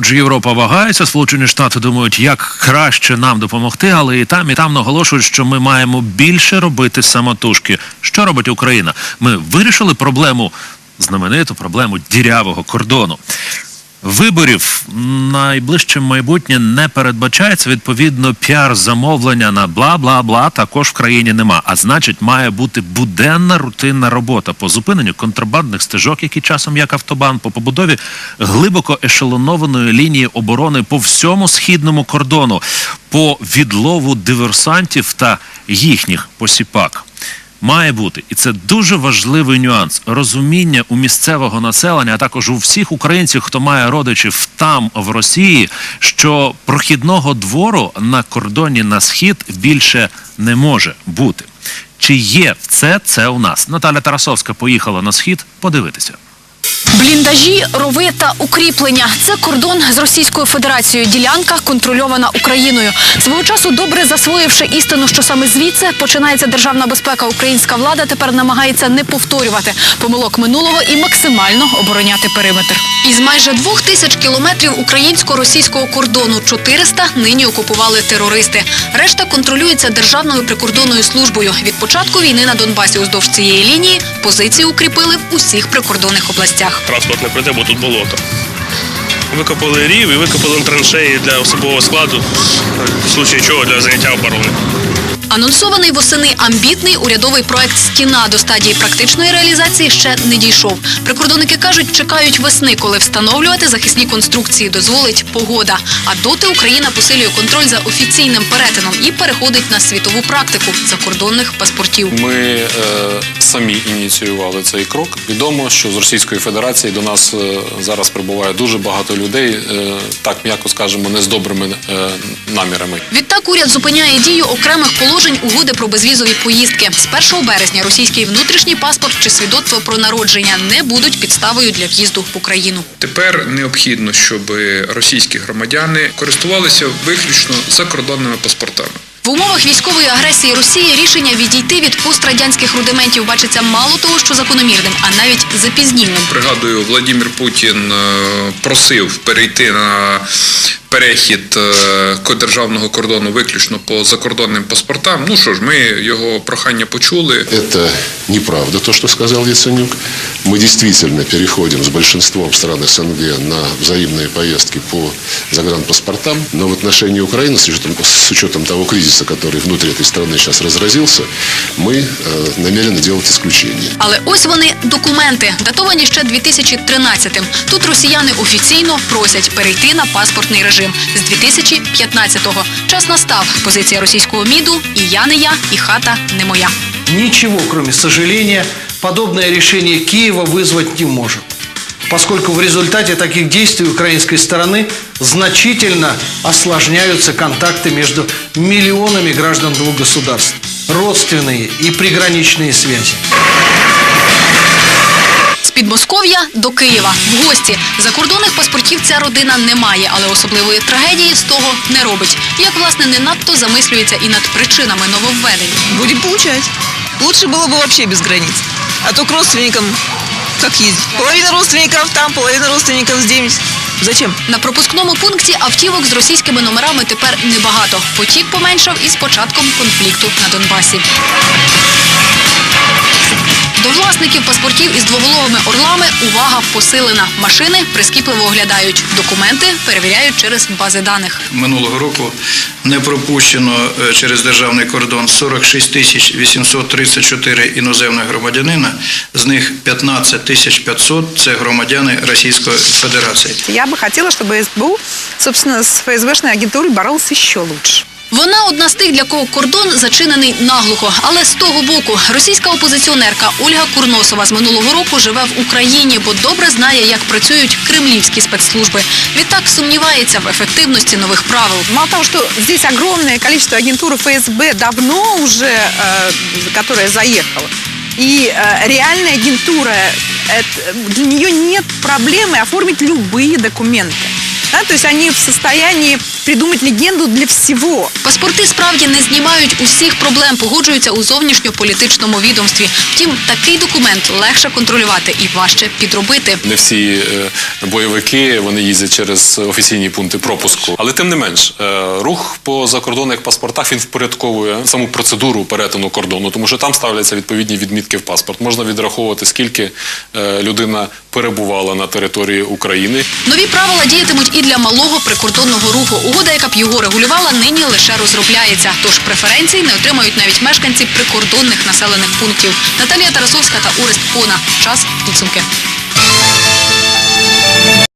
Отже, Європа вагається, Сполучені Штати думають, як краще нам допомогти, але і там, і там наголошують, що ми маємо більше робити самотужки. Що робить Україна? Ми вирішили проблему, знамениту проблему дірявого кордону. Виборів найближче майбутнє не передбачається. Відповідно, піар замовлення на бла бла бла також в країні нема. А значить, має бути буденна рутинна робота по зупиненню контрабандних стежок, які часом як автобан, по побудові глибоко ешелонованої лінії оборони по всьому східному кордону, по відлову диверсантів та їхніх посіпак. Має бути, і це дуже важливий нюанс розуміння у місцевого населення, а також у всіх українців, хто має родичів там в Росії, що прохідного двору на кордоні на схід більше не може бути. Чи є це це у нас? Наталя Тарасовська поїхала на схід подивитися. Бліндажі, рови та укріплення це кордон з Російською Федерацією. Ділянка контрольована Україною. Свого часу, добре засвоївши істину, що саме звідси починається державна безпека. Українська влада тепер намагається не повторювати помилок минулого і максимально обороняти периметр. Із майже двох тисяч кілометрів українсько-російського кордону 400 нині окупували терористи. Решта контролюється державною прикордонною службою. Від початку війни на Донбасі уздовж цієї лінії позиції укріпили в усіх прикордонних областях. Транспорт не пройде, бо тут болото. Викопали рів і викопали траншеї для особового складу, в случаї чого для заняття оборони. Анонсований восени амбітний урядовий проект Стіна до стадії практичної реалізації ще не дійшов. Прикордонники кажуть, чекають весни, коли встановлювати захисні конструкції дозволить погода. А доти Україна посилює контроль за офіційним перетином і переходить на світову практику закордонних паспортів. Ми е, самі ініціювали цей крок. Відомо, що з Російської Федерації до нас е, зараз прибуває дуже багато людей, е, так м'яко скажемо, не з добрими е, намірами. Відтак уряд зупиняє дію окремих положень угоди про безвізові поїздки. З 1 березня російський внутрішній паспорт чи свідоцтво про народження не будуть підставою для в'їзду в Україну. Тепер необхідно, щоб російські громадяни користувалися виключно закордонними паспортами. В умовах військової агресії Росії рішення відійти від пострадянських рудиментів бачиться мало того, що закономірним, а навіть запізнільним. Пригадую, Владимир Путін е, просив перейти на перехід е, ко- державного кордону виключно по закордонним паспортам. Ну що ж, ми його прохання почули. Это неправда, то, что сказал Яценюк. Мы действительно переходим с большинством стран СНГ на взаимные поездки по загранпаспортам. Но в отношении Украины, с учетом, с учетом того кризиса, который внутри этой страны сейчас разразился, мы э, намерены делать исключение. Але ось вони документи, датовані ще 2013-м. Тут росіяни офіційно просять перейти на паспортний режим з 2015-го. Час настав. Позиція російського міду і я не я, і хата не моя. Ничего, кроме сожаления, подобное решение Киева вызвать не может. Поскольку в результате таких действий украинской стороны значительно осложняются контакты между миллионами граждан двух государств, родственные и приграничные связи. Підмосков'я до Києва в гості. Закордонних паспортів ця родина не має, але особливої трагедії з того не робить. Як власне не надто замислюється і над причинами нововведень. Будем получать. Лучше было бы вообще без границ. А то к родственникам как ездить? Половина родственников там, половина родственников здесь. Зачем? На пропускному пункті автівок з російськими номерами тепер небагато. Потік поменшав із початком конфлікту на Донбасі. До власників паспортів із двоголовими орлами увага посилена. Машини прискіпливо оглядають. Документи перевіряють через бази даних. Минулого року не пропущено е, через державний кордон 46 тисяч 834 іноземних громадянина, з них 15 тисяч 500 – це громадяни Російської Федерації. Я бы хотела, чтобы СБУ, собственно, с ФСБшной агентурой боролась еще лучше. Вона одна з тих, для кого кордон зачинений наглухо. Але з того боку, російська опозиціонерка Ольга Курносова з минулого року живе в Україні, бо добре знає, як працюють кремлівські спецслужби. Відтак сумнівається в ефективності нових правил. Мало того, что здесь огромное количество агентуры ФСБ давно уже, э, которая заехала, и э, реальная агентура, это- для нее нет проблемы оформить любые документы. Да, то есть они в состоянии придумать легенду для всего. Паспорти справді не знімають усіх проблем, погоджуються у зовнішньополітичному відомстві. Втім, такий документ легше контролювати і важче підробити. Не всі е, бойовики вони їздять через офіційні пункти пропуску. Але тим не менш, е, рух по закордонних паспортах він впорядковує саму процедуру перетину кордону, тому що там ставляться відповідні відмітки в паспорт. Можна відраховувати, скільки е, людина перебувала на території України. Нові правила діятимуть і для малого прикордонного руху. Угода, яка б його регулювала, нині лише розробляється. Тож преференцій не отримають навіть мешканці прикордонних населених пунктів. Наталія Тарасовська та Орест Пона. Час підсумки.